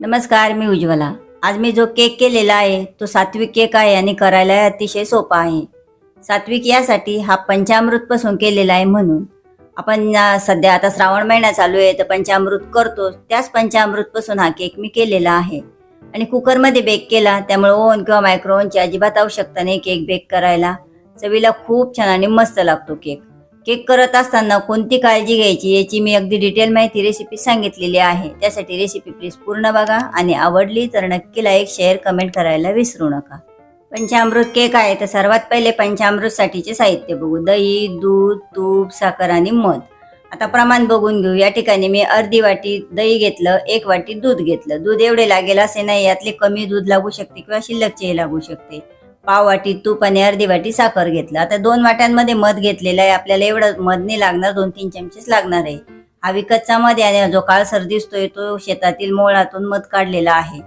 नमस्कार मी उज्ज्वला. आज मी जो केक केलेला आहे तो सात्विक केक आहे आणि करायला अतिशय सोपा आहे. सात्विक यासाठी हा पंचामृतपासून केलेला आहे म्हणून. आपण सध्या आता श्रावण महिना चालू आहे तर पंचामृत करतो. त्याच पंचामृतपासून हा केक मी केलेला आहे. आणि कुकरमध्ये बेक केला त्यामुळे ओव्हन किंवा मायक्रोवनची अजिबात आवश्यकता नाही केक बेक करायला. चवीला खूप छान आणि मस्त लागतो केक. केक करत असताना कोणती काळजी घ्यायची याची मी अगदी डिटेल माहिती रेसिपी सांगितलेली आहे. त्यासाठी रेसिपी प्लीज पूर्ण बघा आणि आवडली तर नक्की लाईक शेअर कमेंट करायला विसरू नका. पंचामृत केक आहे तर सर्वात पहिले पंचामृतसाठीचे साहित्य बघू. दही दूध तूप साखर आणि मध. आता प्रमाण बघून घेऊ. या ठिकाणी मी अर्धी वाटी दही घेतलं एक वाटी दूध घेतलं. दूध एवढे लागेल असे नाही यातले कमी दूध लागू शकते किंवा शिल्लकचे लागू शकते. पाव वाटी तूप आणि अर्धी वाटी साखर घेतलं. आता दोन वाट्यांमध्ये मध घेतलेलं आहे. आपल्याला एवढं मध नाही लागणार दोन तीन चमचेच लागणार आहे. हा विकतचा मध आणि जो काळसर दिसतोय तो शेतातील मोळातून मध काढलेला आहे.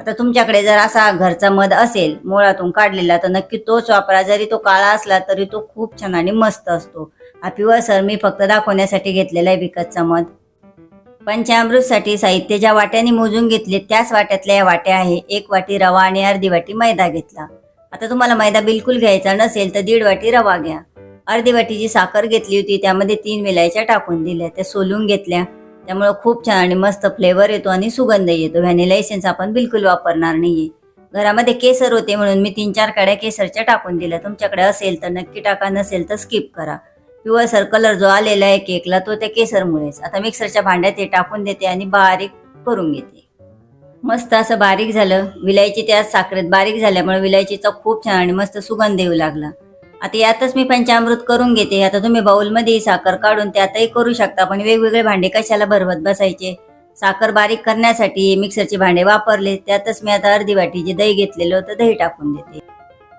आता तुमच्याकडे जर असा घरचा मध असेल मोळातून काढलेला तर नक्की तोच वापरा. जरी तो काळा असला तरी तो खूप छान आणि मस्त असतो. हा पिवळा सर मी फक्त दाखवण्यासाठी घेतलेला आहे विकतचा मध. पंचामृतसाठी साहित्य ज्या वाट्याने मोजून घेतले त्याच वाट्यातल्या या वाट्या आहे. एक वाटी रवा आणि अर्धी वाटी मैदा घेतला. आता तुम्हाला मैदा बिलकुल घ्यायचा नसेल तर दीड वाटी रवा घ्या. अर्धी वाटी जी साखर घेतली होती त्यामध्ये तीन विलायच्या टाकून दिल्या त्या सोलून घेतल्या. त्यामुळे खूप छान आणि मस्त फ्लेवर येतो आणि सुगंध येतो. व्हॅनिला एसेन्स आपण बिलकुल वापरणार नाहीये. घरामध्ये केसर होते म्हणून मी तीन चार काड्या केसरच्या टाकून दिल्या. तुमच्याकडे असेल तर नक्की टाका नसेल तर स्किप करा. पिवळसर कलर जो आलेला आहे केकला तो त्या केसरमुळेच. आता मिक्सरच्या भांड्यात ते टाकून देते आणि बारीक करून घेते. मस्त असं बारीक झालं. विलायची त्या साखरेत बारीक झाल्यामुळे विलायचीचा खूप छान आणि मस्त सुगंध येऊ लागला. आता यातच मी पंचामृत करून घेते. आता तुम्ही बाऊलमध्ये साखर काढून त्यातही करू शकता. पण वेगवेगळे भांडे कशाला भरवत बसायचे? साखर बारीक करण्यासाठी मिक्सरचे भांडे वापरले. त्यातच मी आता अर्धी वाटी जे दही घेतलेलं होतं दही टाकून देते.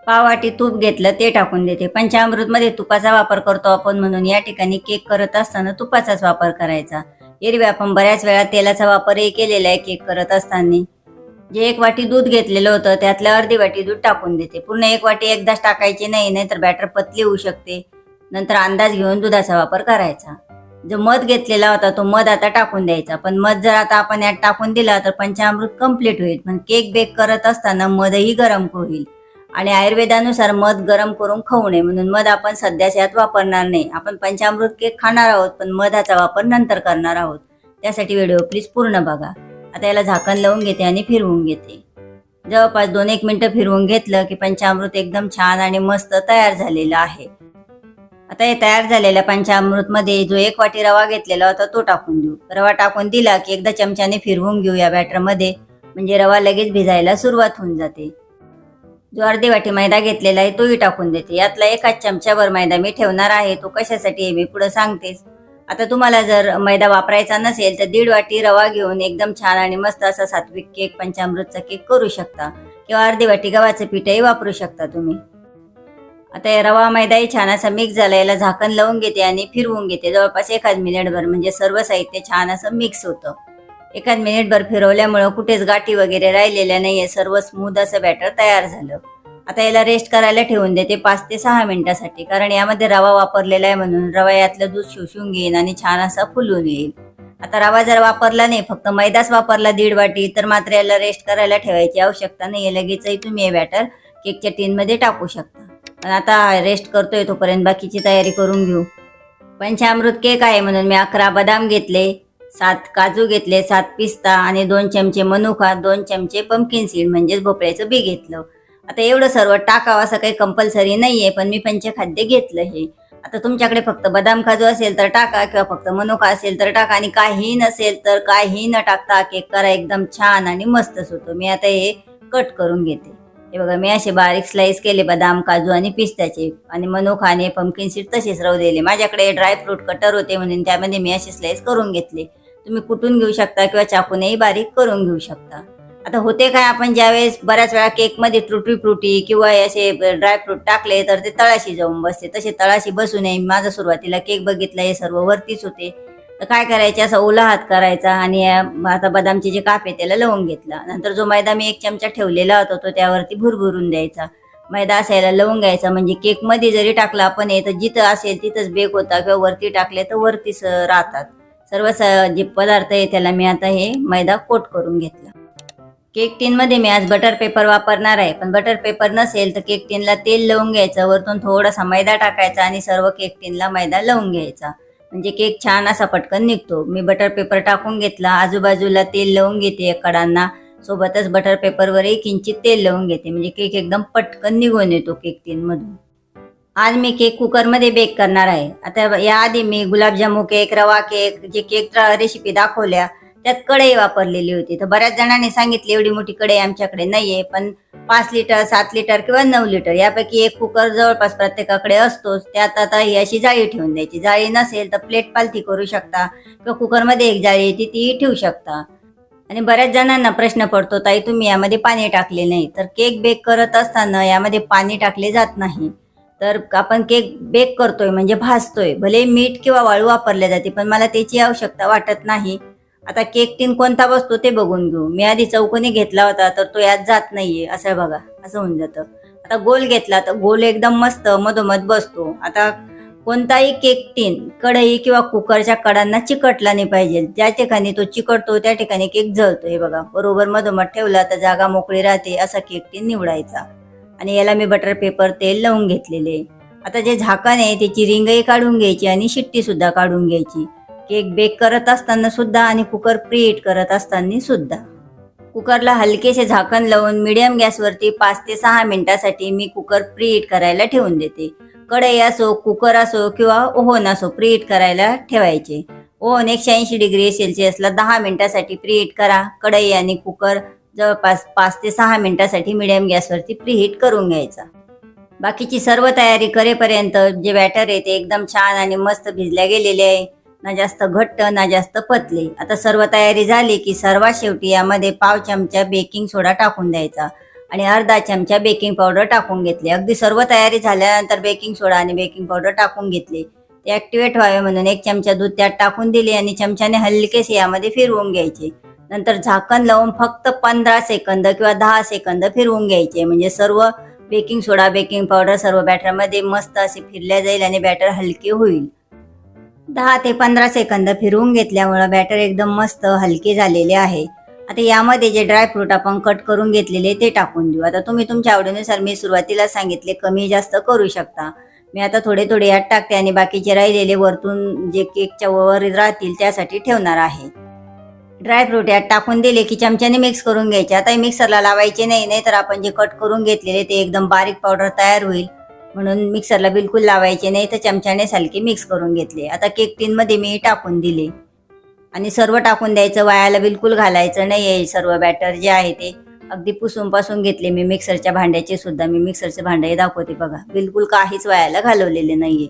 पाव वाटी तूप घेतलं ते टाकून देते. पंचामृतमध्ये तुपाचा वापर करतो आपण म्हणून या ठिकाणी केक करत असताना तुपाचाच वापर करायचा. एरवी आपण बऱ्याच वेळा तेलाचा वापरही केलेला आहे केक करत असताना. जे एक वाटी दूध घेतलेलं होतं त्यातलं अर्धी वाटी दूध टाकून देते. पूर्ण एक वाटी एकदाच टाकायची नाही नाहीतर बॅटर पतली होऊ शकते. नंतर अंदाज घेऊन दुधाचा वापर करायचा. जो मध घेतलेला होता तो मध आता टाकून द्यायचा. पण मध जर आता आपण यात टाकून दिला तर पंचामृत कंप्लीट होईल. पण केक बेक करत असताना मधही गरम होईल. आणि आयुर्वेदानुसार मध गरम करून खाऊ नये. म्हणून मध आपण सध्याच्या यात वापरणार नाही. आपण पंचामृत केक खाणार आहोत पण मधाचा वापर नंतर करणार आहोत. त्यासाठी व्हिडिओ प्लीज पूर्ण बघा. आता याला झाकण लावून घेते आणि फिरवून घेते. जवळपास दोन एक मिनटं फिरवून घेतलं की पंचामृत एकदम छान आणि मस्त तयार झालेलं आहे. आता हे तयार झालेल्या पंचामृत मध्ये जो एक वाटी रवा घेतलेला होता तो टाकून देऊ. रवा टाकून दिला की एकदा चमच्याने फिरवून घेऊ या बॅटरमध्ये. म्हणजे रवा लगेच भिजायला सुरुवात होऊन जाते. जो अर्धी वाटी मैदा घेतलेला आहे तोही टाकून देते. यातला एकाच चमच्यावर मैदा मी ठेवणार आहे तो कशासाठी आहे मी पुढे सांगतेच. आता तुम्हाला जर मैदा वापरायचा नसेल तर दीड वाटी रवा घेऊन एकदम छान आणि मस्त असा सात्विक केक पंचामृतचा केक करू शकता. किंवा अर्धी वाटी गव्हाचं पीठही वापरू शकता तुम्ही. आता रवा मैदाही छान असा मिक्स झाला याला झाकण लावून घेते आणि फिरवून घेते. जवळपास एखाद मिनिटभर म्हणजे सर्व साहित्य छान असं मिक्स होतं. एखाद मिनिटभर फिरवल्यामुळं कुठेच गाठी वगैरे राहिलेल्या नाहीये. सर्व स्मूद असं बॅटर तयार झालं. आता याला रेस्ट करायला ठेवून देते पाच ते सहा मिनिटासाठी. कारण यामध्ये रवा वापरलेला आहे म्हणून रवा यातलं दूध शोषून घेईन आणि छान असा फुलून येईल. आता रवा जर वापरला नाही फक्त मैदाच वापरला दीड वाटी तर मात्र याला रेस्ट करायला ठेवायची आवश्यकता नाही लगेचही तुम्ही हे बॅटर केकच्या टीनमध्ये टाकू शकता. पण आता रेस्ट करतोय तोपर्यंत बाकीची तयारी करून घेऊ. पंचामृत केक आहे म्हणून मी अकरा बदाम घेतले. सात काजू घेतले सात पिस्ता आणि दोन चमचे मनुका दोन चमचे पंपकिन सीड म्हणजेच भोपळ्याचं बी घेतलं. आता एवढं सर्व टाकावं असं काही कंपल्सरी नाही आहे पण मी पंचखाद्य घेतलं हे. आता तुमच्याकडे फक्त बदाम काजू असेल तर टाका किंवा फक्त मनुका असेल तर टाका आणि काही नसेल तर काही न टाकता केक करा एकदम छान आणि मस्तच होतो मी आता हे कट करून घेते. हे बघा मी असे बारीक स्लाइस केले बदाम काजू आणि पिस्त्याचे आणि मनुखाने आणि पंपकिन सीड तसेच राहू दिले. माझ्याकडे ड्रायफ्रूट कटर होते म्हणून त्यामध्ये मी असे स्लाइस करून घेतले. तुम्ही कुटून घेऊ शकता किंवा चाकूनही बारीक करून घेऊ शकता. आता होते काय आपण ज्यावेळेस बऱ्याच वेळा केकमध्ये त्रुटी फ्रुटी किंवा असे ड्रायफ्रूट टाकले तर ते तळाशी जाऊन बसते. तसे तळाशी बसू नये. माझा सुरुवातीला केक बघितला हे सर्व वरतीच होते. तर काय करायचे असा ओला हात करायचा आणि आता बदामचे जे काप आहे त्याला लवून घेतला. नंतर जो मैदा मी एक चमचा ठेवलेला होता तो त्यावरती भुरभुरून द्यायचा. मैदा असायला लावून घ्यायचा. म्हणजे केकमध्ये जरी टाकला आपण हे तर जिथं असेल तिथंच बेक होता किंवा वरती टाकले तर वरतीच राहतात. सर्व स- जे पदार्थ आहे त्याला मी आता हे मैदा कोट करून घेतला. केक टीनमध्ये मी आज बटर पेपर वापरणार आहे. पण बटर पेपर नसेल तर केक टीनला तेल लावून घ्यायचं. वरतून थोडासा मैदा टाकायचा आणि सर्व केक टीनला मैदा लावून घ्यायचा. म्हणजे केक छान असा पटकन निघतो. मी बटर पेपर टाकून घेतला. आजूबाजूला तेल लावून घेते कडांना. सोबतच बटर पेपरवरही किंचित तेल लावून घेते. म्हणजे केक एकदम पटकन निघून येतो केक टीनमधून आज मी केक कुकरमध्ये बेक करणार आहे. आता याआधी मी गुलाबजामू केक रवा केक जे केक रेसिपी दाखवल्या त्यात कढई वापरलेली होती. तर बऱ्याच जणांनी सांगितली एवढी मोठी कढई आमच्याकडे नाहीये पण पाच लिटर सात लिटर किंवा नऊ लिटर यापैकी एक कुकर जवळपास प्रत्येकाकडे असतोच. त्यात आता ही अशी जाळी ठेवून द्यायची. जाळी नसेल तर प्लेट पालथी करू शकता किंवा कुकरमध्ये एक जाळी येते ती ठेवू शकता. आणि बऱ्याच जणांना प्रश्न पडतो ताई तुम्ही यामध्ये पाणी टाकले नाही. तर केक बेक करत असताना यामध्ये पाणी टाकले जात नाही. तर आपण केक बेक करतोय म्हणजे भाजतोय. भले मीठ किंवा वाळू वापरले जाते पण मला त्याची आवश्यकता वाटत नाही. आता केक टीन कोणता बसतो ते बघून घेऊ. मी आधी चौकोनी घेतला होता तर तो यात जात नाहीये असं बघा असं होऊन जातं. आता गोल घेतला तर गोल एकदम मस्त मधोमध बसतो. आता कोणताही केक टीन कढई किंवा कुकरच्या कडांना चिकटला नाही पाहिजे. ज्या ठिकाणी तो चिकटतो त्या ठिकाणी केक जळतो हे बघा. बरोबर मधोमध ठेवला तर जागा मोकळी राहते असा केक टीन निवडायचा. आणि याला मी बटर पेपर तेल लावून घेतलेले. आता जे झाकण आहे त्याची रिंगही काढून घ्यायची आणि शिट्टीसुद्धा काढून घ्यायची. केक बेक करत असताना सुद्धा आणि कुकर प्रीहीट करत असताना सुद्धा. कुकरला हलकेसे झाकण लावून मिडियम गॅसवरती पाच ते सहा मिनिटासाठी मी कुकर प्रीहीट करायला ठेवून देते. कढई असो कुकर असो किंवा ओव्हन असो प्रीहीट करायला ठेवायचे. ओव्हन एकशे ऐंशी डिग्री सेल्सिअसला दहा मिनिटासाठी प्रीहीट करा. कढई आणि कुकर जवळपास पाच ते सहा मिनिटासाठी मिडियम गॅसवरती प्रीहीट करून घ्यायचा. बाकीची सर्व तयारी करेपर्यंत जे बॅटर आहे ते एकदम छान आणि मस्त भिजल्या गेलेले आहे. ना जास्त घट्ट ना जास्त पतले. आता सर्व तयारी झाली की सर्वात शेवटी यामध्ये पाव चमचा बेकिंग सोडा टाकून द्यायचा आणि अर्धा चमचा बेकिंग पावडर टाकून घेतले. अगदी सर्व तयारी झाल्यानंतर बेकिंग सोडा आणि बेकिंग पावडर टाकून घेतले. ते ऍक्टिवेट व्हावे म्हणून एक चमचा दूध त्यात टाकून दिले आणि चमच्याने हलकेसे यामध्ये फिरवून घ्यायचे. नंतर झाकण लावून फक्त पंधरा सेकंद किंवा दहा सेकंद फिरवून घ्यायचे. म्हणजे सर्व बेकिंग सोडा बेकिंग पावडर सर्व बॅटरमध्ये मस्त असे फिरल्या जाईल आणि बॅटर हलके होईल. दहा ते पंधरा सेकंद फिरवून घेतल्यामुळं बॅटर एकदम मस्त हलके झालेले आहे. आता यामध्ये जे ड्रायफ्रूट आपण कट करून घेतलेले ते टाकून देऊ. आता तुम्ही तुमच्या आवडीनुसार मी सुरुवातीला सांगितले कमी जास्त करू शकता. मी आता थोडे थोडे यात टाकते आणि बाकीचे राहिलेले वरतून जे केकच्या वर राहतील त्यासाठी ठेवणार आहे. ड्रायफ्रूट यात टाकून दिले की चमच्याने मिक्स करून घ्यायचे. आता मिक्सरला लावायचे नाही नाही तर आपण जे कट करून घेतलेले ते एकदम बारीक पावडर तयार होईल. म्हणून मिक्सरला बिलकुल लावायचे नाही तर चमच्याने सारखे मिक्स करून घेतले. आता केक टीनमध्ये मी टाकून दिले. आणि सर्व टाकून द्यायचं वायाला बिलकुल घालायचं नाही आहे सर्व बॅटर जे आहे ते. अगदी पुसून पासून घेतले मी मिक्सरच्या भांड्याचे सुद्धा. मी मिक्सरचे भांडे दाखवते बघा. बिलकुल काहीच वायाला घालवलेले नाहीये.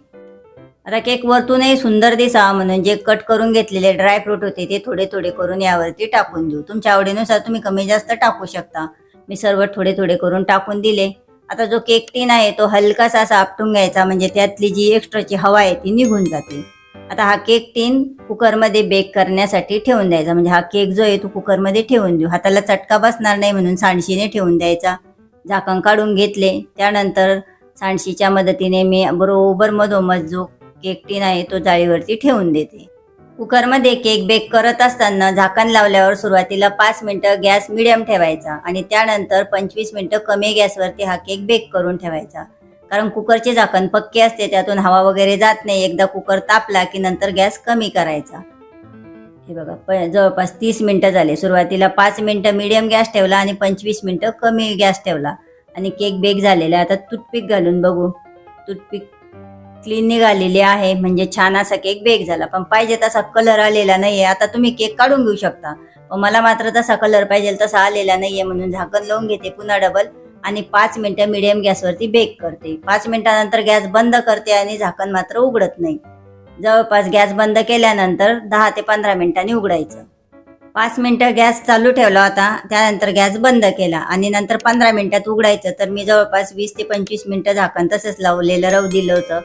आता केक वरतूनही सुंदर दिसावा म्हणून जे कट करून घेतलेले ड्रायफ्रूट होते ते थोडे थोडे करून यावरती टाकून देऊ. तुमच्या आवडीनुसार तुम्ही कमी जास्त टाकू शकता. मी सर्व थोडे थोडे करून टाकून दिले. आता जो केक टीन आहे तो हलकासा असा आपटून घ्यायचा म्हणजे त्यातली जी एक्स्ट्राची हवा आहे ती निघून जाते. आता हा केक टीन कुकरमध्ये बेक करण्यासाठी ठेवून द्यायचा. म्हणजे हा केक जो आहे तो कुकरमध्ये ठेवून देऊ. हाताला चटका बसणार नाही म्हणून सांडशीने ठेवून द्यायचा. झाकण काढून घेतले. त्यानंतर सांडशीच्या मदतीने मी बरोबर मधोमध जो केक टीन आहे तो जाळीवरती ठेवून देते. कुकरमध्ये केक बेक करत असताना झाकण लावल्यावर सुरुवातीला पाच मिनटं गॅस मिडियम ठेवायचा आणि त्यानंतर पंचवीस मिनटं कमी गॅसवरती हा केक बेक करून ठेवायचा. कारण कुकरचे झाकण पक्के असते त्यातून हवा वगैरे जात नाही एकदा कुकर तापला की नंतर गॅस कमी करायचा. हे बघा प जवळपास तीस मिनटं झाले. सुरुवातीला पाच मिनटं मिडियम गॅस ठेवला आणि पंचवीस मिनटं कमी गॅस ठेवला. आणि केक बेक झालेला आहे. आता टूथपिक घालून बघू. टूथपिक क्लीन निघालेली आहे म्हणजे छान असा केक बेक झाला. पण पाहिजे तसा कलर आलेला नाहीये. आता तुम्ही केक काढून घेऊ शकता. पण मला मात्र तसा कलर पाहिजे तसा आलेला नाहीये म्हणून झाकण लावून घेते पुन्हा डबल आणि पाच मिनिटं मिडियम गॅसवरती बेक करते. पाच मिनिटानंतर गॅस बंद करते आणि झाकण मात्र उघडत नाही. जवळपास गॅस बंद केल्यानंतर दहा ते पंधरा मिनिटांनी उघडायचं. पाच मिनिटं गॅस चालू ठेवला होता त्यानंतर गॅस बंद केला आणि नंतर पंधरा मिनिटात उघडायचं. तर मी जवळपास वीस ते पंचवीस मिनिटं झाकण तसंच लावलेलं राहू दिलं होतं.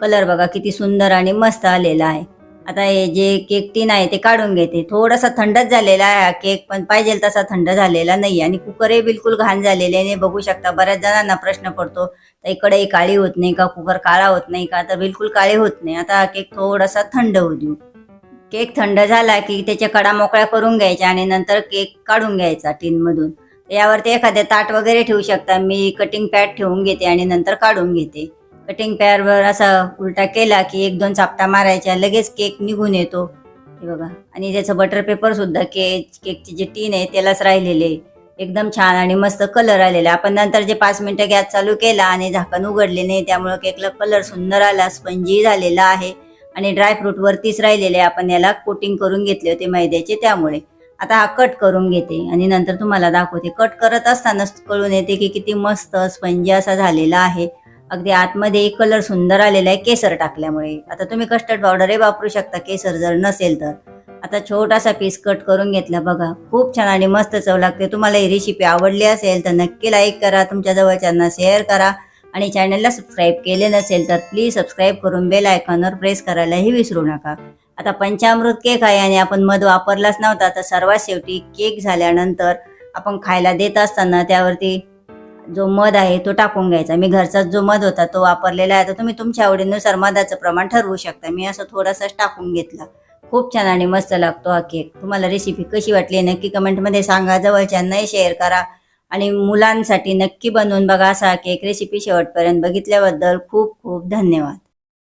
कलर बघा किती सुंदर आणि मस्त आलेला आहे. आता हे जे केक टीन आहे ते काढून घेते. थोडासा थंडच झालेला आहे हा केक पण पाहिजे तसा थंड झालेला नाही आणि कुकरही बिलकुल घाण झालेले नाही बघू शकता बऱ्याच जणांना प्रश्न पडतो तर इकडे काळी होत नाही का? कुकर काळा होत नाही का? तर बिलकुल काळे होत नाही. आता हा केक थोडासा थंड होऊ देऊ. केक थंड झाला की त्याच्या कडा मोकळ्या करून घ्यायच्या आणि नंतर केक काढून घ्यायचा टीनमधून यावरती एखादे ताट वगैरे ठेवू शकता. मी कटिंग पॅड ठेवून घेते आणि नंतर काढून घेते. कटिंग पॅरवर असा उलटा केला की एक दोन चापटा मारायच्या लगेच केक निघून येतो. हे बघा. आणि त्याचं बटर पेपर सुद्धा केक केकची जे टीन आहे त्यालाच राहिलेले. एकदम छान आणि मस्त कलर आलेला. आहे. आपण नंतर जे पाच मिनिटं गॅस चालू केला आणि झाकण उघडले नाही त्यामुळं केकला कलर सुंदर आला स्पंजी झालेला आहे. आणि ड्रायफ्रूट वरतीच राहिलेले आहे. आपण याला कोटिंग करून घेतले होते मैद्याचे त्यामुळे. आता हा कट करून घेते आणि नंतर तुम्हाला दाखवते. कट करत असतानाच कळून येते की किती मस्त स्पंजी असा झालेला आहे. अगदी आतमध्ये कलर सुंदर आलेला आहे केसर टाकल्यामुळे. आता तुम्ही कस्टर्ड पावडरही वापरू शकता केसर जर नसेल तर. आता छोटासा पीस कट करून घेतला बघा. खूप छान आणि मस्त चव लागते. तुम्हाला ही रेसिपी आवडली असेल तर नक्की लाईक करा तुमच्या जवळच्यांना शेअर करा. आणि चॅनलला सबस्क्राईब केले नसेल तर प्लीज सबस्क्राईब करून बेल आयकॉनवर प्रेस करायलाही विसरू नका. आता पंचामृत केक आहे आणि आपण मध वापरलाच नव्हता. तर सर्वात शेवटी केक झाल्यानंतर आपण खायला देत असताना त्यावरती जो मध आहे तो टाकून घ्यायचा. मी घरचाच जो मध होता तो वापरलेला आहे. तर तुम्ही तुमच्या आवडीनुसार मधाचं प्रमाण ठरवू शकता. मी असं थोडासाच टाकून घेतला. खूप छान आणि मस्त लागतो हा केक तुम्हाला रेसिपी कशी वाटली नक्की कमेंटमध्ये सांगा. जवळच्यांनाही शेअर करा. आणि मुलांसाठी नक्की बनवून बघा असा केक रेसिपी शेवटपर्यंत बघितल्याबद्दल खूप खूप धन्यवाद.